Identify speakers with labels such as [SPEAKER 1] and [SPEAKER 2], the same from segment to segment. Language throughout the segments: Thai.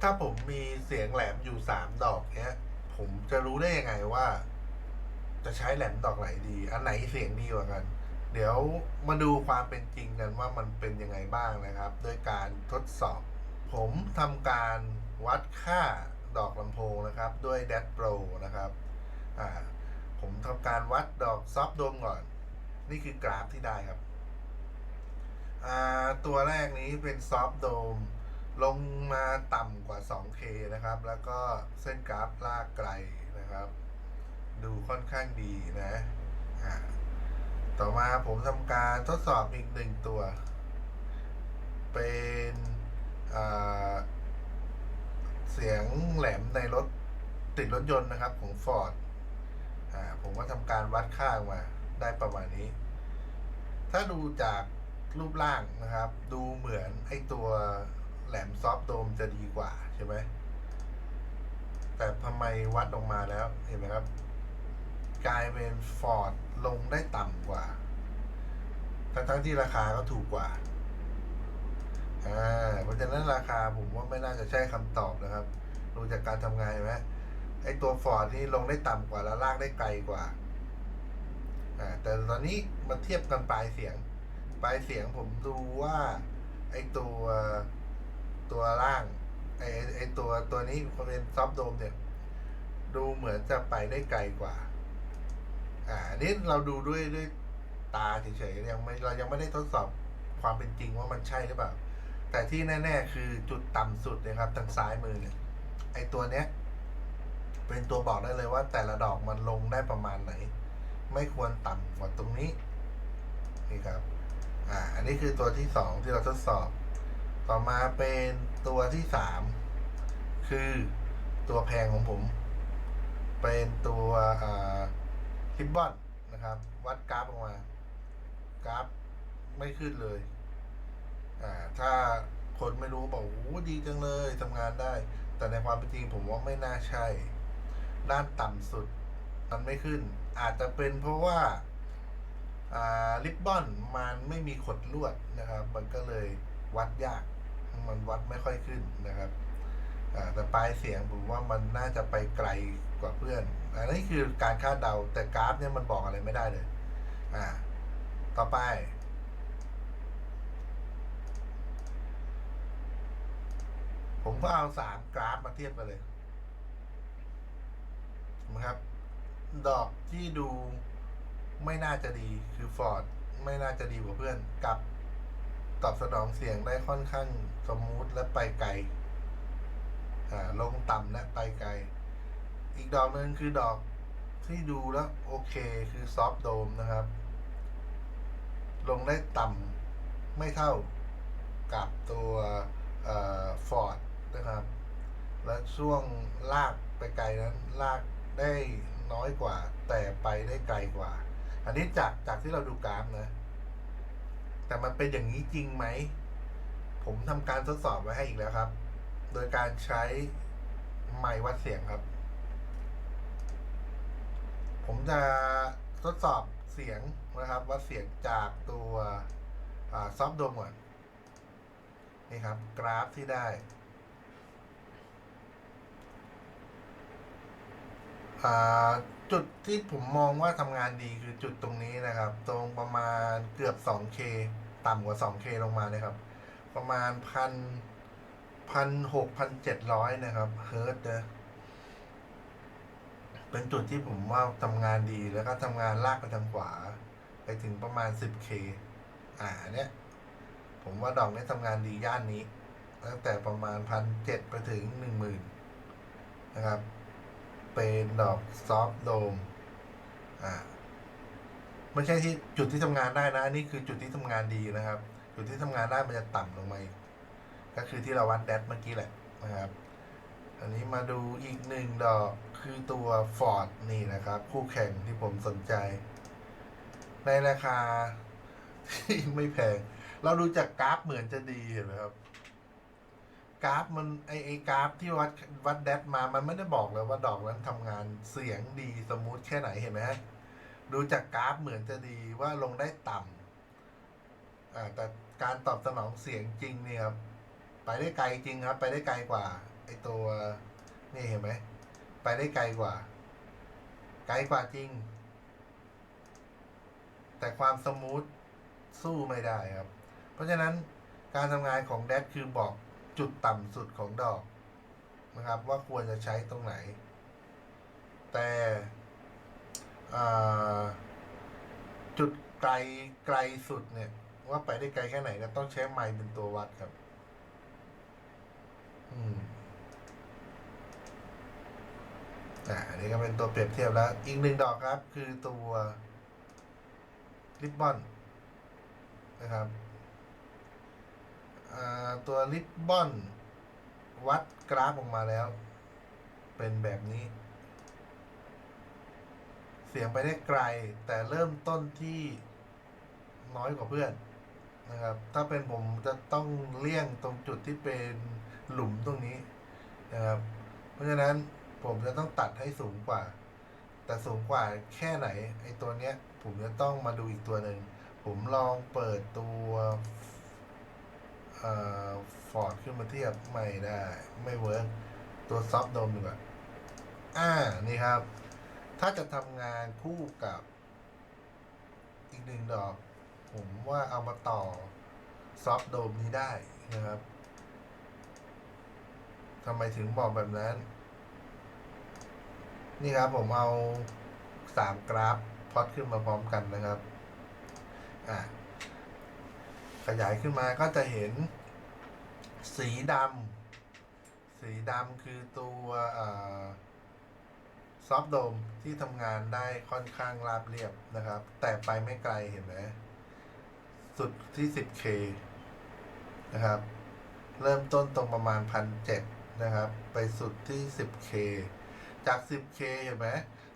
[SPEAKER 1] ถ้าผมมีเสียงแหลมอยู่สามดอกเนี้ย ผมจะรู้ได้ยังไงว่า จะใช้แหลมดอกไหนดี อันไหนเสียงดีกว่ากัน เดี๋ยวมาดูความเป็นจริงกันว่ามันเป็นยังไงบ้างนะครับ โดยการทดสอบ ผมทำการวัดค่าดอกลำโพงนะครับ ด้วย d a t Pro นะครับอ่าผมทำการวัดดอกซอฟโดมก่อน นี่คือกราฟที่ได้ครับอ่าตัวแรกนี้เป็นซอฟโดม ลงมาต่ำกว่า 2K นะครับ แล้วก็เส้นกราฟลากไกลนะครับ ดูค่อนข้างดีนะต่อมาผมทำการทดสอบอีกหนึ่งตัว เป็นเสียงแหลมในรถติดรถยนต์นะครับของ Ford อ่าผมก็ทำการวัดค่าออกมาได้ประมาณนี้ ถ้าดูจากรูปร่างนะครับ ดูเหมือนไอตัว แหลมซอฟต์โดมจะดีกว่าใช่ไหมแต่ทำไมวัดออกมาแล้วเห็นไหมครับ กลายเป็นฟอร์ดลงได้ต่ำกว่า ทั้งทั้งที่ราคาก็ถูกกว่าอ่าเพราะฉะนั้นราคาผมว่าไม่น่าจะใช่คำตอบนะครับดูจากการทำงานเห็นไหมไอตัวฟอร์ดนี่ลงได้ต่ำกว่าแล้วลากได้ไกลกว่าอ่า แต่ตอนนี้มาเทียบกันปลายเสียง ปลายเสียงผมดูว่า ไอตัว ตัวล่างไอไอ้ตัวตัวนี้เป็นซอฟโดมเนี่ย ดูเหมือนจะไปได้ไกลกว่า อ่านนี้เราดูด้วยด้วยตาเฉยๆยังไม่เรายังไม่ได้ทดสอบความเป็นจริงว่ามันใช่หรือเปล่า แต่ที่แน่ ๆ คือจุดต่ำสุดนะครับทางซ้ายมือเนี่ยไอตัวเนี้ย เป็นตัวบอกได้เลยว่า แต่ละดอกมันลงได้ประมาณไหน ไม่ควรต่ำกว่าตรงนี้นี่ครับ อ่า อันนี้คือตัวที่สองที่เราทดสอบ ต่อมาเป็นตัวที่สามคือตัวแพงของผม เป็นตัวฮิบบอนนะครับ วัดกราฟออกมากราฟไม่ขึ้นเลย อ่า ถ้าคนไม่รู้บอกโอ้ดีจังเลยทำงานได้ แต่ในความเป็นจริงผมว่าไม่น่าใช่ ด้านต่ำสุด มันไม่ขึ้น อาจจะเป็นเพราะว่า อ่าริบบอนมันไม่มีขดลวดนะครับ มันก็เลยวัดยาก มันวัดไม่ค่อยขึ้นนะครับแต่ปลายเสียงผมว่ามันน่าจะไปไกลกว่าเพื่อนอันนี้คือการคาดเดาแต่กราฟเนี่ยมันบอกอะไรไม่ได้เลย อ่า ต่อไป ผมก็เอาสามกราฟมาเทียบกันเลยนะครับ ดอกที่ดูไม่น่าจะดีคือฟอร์ดไม่น่าจะดีกว่าเพื่อนกับ ตอบสนองเสียงได้ค่อนข้างสมูทและไปไกลอ่าลงต่ำและไปไกล อีกดอกหนึ่งคือดอกที่ดูแล้วโอเคคือซอฟโดมนะครับ ลงได้ต่ำไม่เท่ากับตัวฟอร์ดนะครับ และช่วงลากไปไกลนั้นลากได้น้อยกว่า แต่ไปได้ไกลกว่า อันนี้จากจากที่เราดูกราฟนะ แต่มันเป็นอย่างนี้จริงไหม ผมทำการทดสอบไว้ให้อีกแล้วครับ โดยการใช้ไมค์วัดเสียงครับ ผมจะทดสอบเสียงนะครับวัดเสียงจากตัวซอฟต์โดมก่อนนี่ครับ กราฟที่ได้อ่า จุดที่ผมมองว่าทำงานดีคือจุดตรงนี้นะครับ ตรงประมาณเกือบ 2K ต่ำกว่า 2K ลงมาเลยครับ ประมาณพันพันหกพันเจ็ดร้อยนะครับเฮิร์ตนะเป็นจุดที่ผมว่าทำงานดีแล้วก็ทำงานลากไปทางขวา ไปถึงประมาณ 10K อ่าอันเนี้ยผมว่าดอกนี้ทำงานดีย่านนี้ ตั้งแต่ประมาณพันเจ็ดไปถึงหนึ่งหมื่นนะครับ นดอกซอฟต์โดมอ่าไม่ใช่ที่จุดที่ทำงานได้นะนี่คือจุดที่ทำงานดีนะครับ จุดที่ทำงานได้มันจะต่ำลงมาอีกก็คือที่เราวัดแดดเมื่อกี้แหละนะครับ อันนี้มาดูอีกหนึ่งดอกคือตัว Ford นี่นะครับ คู่แข่งที่ผมสนใจ ในราคาที่ไม่แพง เราดูจากกราฟเหมือนจะดีเห็นไหมครับ กราฟมันไอไอกราฟที่วัดวัดแดดมามันไม่ได้บอกเลยว่าดอกนั้นทำงานเสียงดีสมูทแค่ไหนเห็นไหมฮะดูจากกราฟเหมือนจะดีว่าลงได้ต่ำอ่าแต่การตอบสนองเสียงจริงเนี่ยครับไปได้ไกลจริงครับ ไปได้ไกลกว่าไออตัวนี่เห็นไหมไปได้ไกลกว่า ไกลกว่าจริง แต่ความสมูทสู้ไม่ได้ครับ เพราะฉะนั้นการทำงานของแดดคือบอก จุดต่ำสุดของดอกนะครับว่าควรจะใช้ตรงไหน แต่จุดไกลไกลสุดเนี่ย ว่าไปได้ไกลแค่ไหนก็ต้องใช้ไมค์เป็นตัววัดครับ อืมอ่าอันนี้ก็เป็นตัวเปรียบเทียบแล้ว อีกหนึ่งดอกครับ คือตัวริบบอนนะครับ ตัวริบบอนวัดกราฟออกมาแล้ว เป็นแบบนี้ เสียงไปได้ไกล แต่เริ่มต้นที่น้อยกว่าเพื่อนนะครับ ถ้าเป็นผมจะต้องเลี่ยงตรงจุดที่เป็นหลุมตรงนี้นะครับ เพราะฉะนั้นผมจะต้องตัดให้สูงกว่า แต่สูงกว่าแค่ไหน ไอ้ตัวเนี้ย ผมจะต้องมาดูอีกตัวหนึ่ง ผมลองเปิดตัว ฟอร์ดขึ้นมาเทียบไม่ได้ ไม่เวิร์กตัวซอฟโดมดีกว่าอ่า นี่ครับ ถ้าจะทำงานคู่กับอีกหนึ่งดอก ผมว่าเอามาต่อซอฟโดมนี้ได้นะครับทำไมถึงบอกแบบนั้น นี่ครับผมเอาสามกราฟพอตขึ้นมาพร้อมกันนะครับ อะ ขยายขึ้นมาก็จะเห็นสีดำสีดำคือตัวซอฟโดมที่ทำงานได้ค่อนข้างราบเรียบนะครับ แต่ไปไม่ไกลเห็นไหมสุดที่ 10K นะครับ เริ่มต้นตรงประมาณพันเจ็ดนะครับ ไปสุดที่ 10K จาก 10K เห็นไหม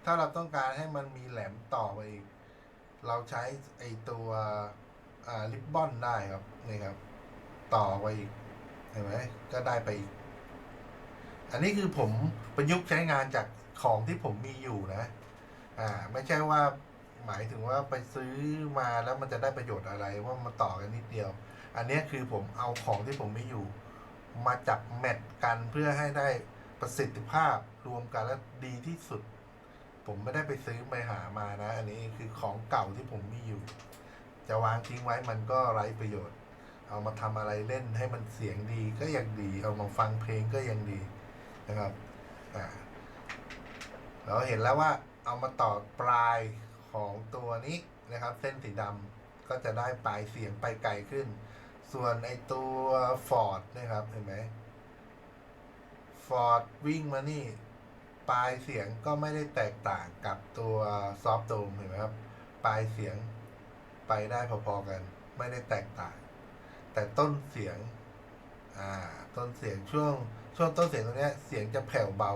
[SPEAKER 1] ถ้าเราต้องการให้มันมีแหลมต่อไปอีก เราใช้ไอตัว อ่าริบบอนได้ครับนี่ครับ ต่อไปอีกเห็นไหมก็ได้ไปอีก อันนี้คือผมประยุกต์ใช้งานจากของที่ผมมีอยู่นะ อ่า ไม่ใช่ว่าหมายถึงว่าไปซื้อมาแล้วมันจะได้ประโยชน์อะไรว่ามันต่อกันนิดเดียว อันนี้คือผมเอาของที่ผมมีอยู่ มาจับแมทกันเพื่อให้ได้ประสิทธิภาพรวมกันและดีที่สุด ผมไม่ได้ไปซื้อไปหามานะ อันนี้คือของเก่าที่ผมมีอยู่ จะวางทิ้งไว้มันก็ไร้ประโยชน์ เอามาทำอะไรเล่นให้มันเสียงดีก็ยังดี เอามาฟังเพลงก็ยังดีนะครับอ่าเราเห็นแล้วว่าเอามาต่อปลายของตัวนี้นะครับ เส้นสีดำก็จะได้ปลายเสียงไปไกลขึ้น ส่วนไอตัวฟอร์ดนะครับเห็นไหมฟอร์ดวิ่งมานี่ปลายเสียงก็ไม่ได้แตกต่างกับตัวซอฟต์โดมเห็นไหมครับ ปลายเสียง ไปได้พอๆกัน ไม่ได้แตกต่าง แต่ต้นเสียง อ่า ต้นเสียงช่วง ช่วงต้นเสียงตรงนี้เสียงจะแผ่วเบา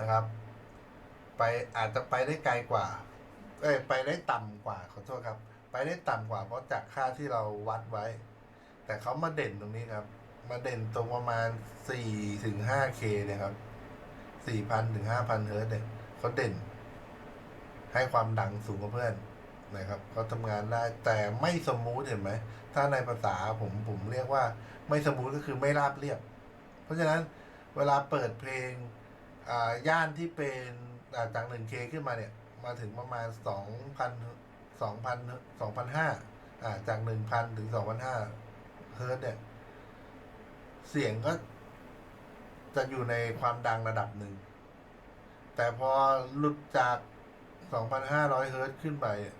[SPEAKER 1] นะครับ ไปอาจจะไปได้ไกลกว่า เอ้ยไปได้ต่ำกว่าขอโทษครับ ไปได้ต่ำกว่าเพราะจากค่าที่เราวัดไว้ แต่เขามาเด่นตรงนี้ครับ มาเด่นตรงประมาณสี่ถึงห้าเคเนี่ยครับสี่พันถึงห้าพันเฮิร์ตเนี่ยเขาเด่น ให้ความดังสูงกว่าเพื่อน นะครับเขาทำงานได้แต่ไม่สมูทเห็นไหม ถ้าในภาษาผมผมเรียกว่า ไม่สมูทก็คือไม่ราบเรียบ เพราะฉะนั้นเวลาเปิดเพลงอ่าย่านที่เป็นจากหนึ่งเคขึ้นมาเนี่ย มาถึงประมาณสองพันสองพันสองพันห้าอ่าจากหนึ่งพันถึงสองพันห้าเฮิร์ตเนี่ย เสียงก็จะอยู่ในความดังระดับหนึ่ง แต่พอหลุดจากสองพันห้าร้อยเฮิร์ตขึ้นไปเ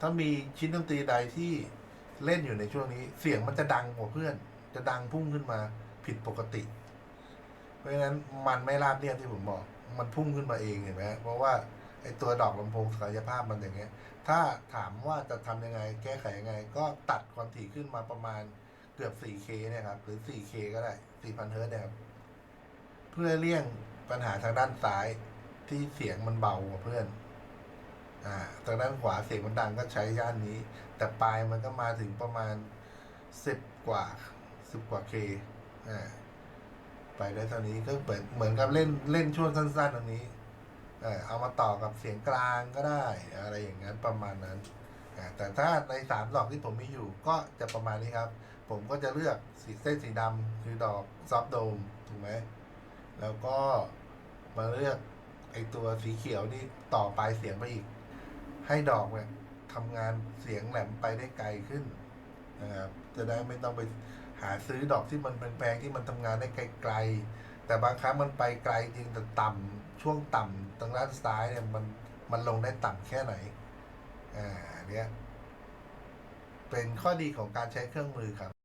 [SPEAKER 1] ถ้ามีชิ้นดนตรีใดที่เล่นอยู่ในช่วงนี้ เสียงมันจะดังกว่าเพื่อน จะดังพุ่งขึ้นมาผิดปกติ เพราะฉะนั้นมันไม่ราบเรียบที่ผมบอก มันพุ่งขึ้นมาเองเห็นไหมเพราะว่าไอ้ตัวดอกลำโพงศักยภาพมันอย่างเงี้ย ถ้าถามว่าจะทำยังไง แก้ไขยังไง ก็ตัดความถี่ขึ้นมาประมาณเกือบ 4K เนี่ยครับ หรือ 4K ก็ได้ 4,000 เฮิร์ตเนี่ยครับ เพื่อเลี่ยงปัญหาทางด้านซ้ายที่เสียงมันเบากว่าเพื่อน อ่าทางด้านขวาเสียงมันดังก็ใช้ย่านนี้ แต่ปลายมันก็มาถึงประมาณ10กว่า10กว่า K อ่าไปได้เท่านี้ก็เหมือนเหมือนกับเล่นเล่นช่วงสั้นๆตรงนี้เออเอามาต่อกับเสียงกลางก็ได้ อะไรอย่างนั้นประมาณนั้นอ่าแต่ถ้าในสามดอกที่ผมมีอยู่ก็จะประมาณนี้ครับ ผมก็จะเลือกสีเส้นสีดำคือดอกซอฟโดมถูกไหมแล้วก็มาเลือกไอตัวสีเขียวนี่ต่อปลายเสียงไปอีก ให้ดอกเนี่ยทำงานเสียงแหลมไปได้ไกลขึ้นนะครับ จะได้ไม่ต้องไปหาซื้อดอกที่มันแพงๆที่มันทำงานได้ไกลๆแต่บางครั้งมันไปไกลจริงแต่ต่ำช่วงต่ำทางด้านซ้ายเนี่ยมันมันลงได้ต่ำแค่ไหนอ่าเนี่ยเป็นข้อดีของการใช้เครื่องมือครับ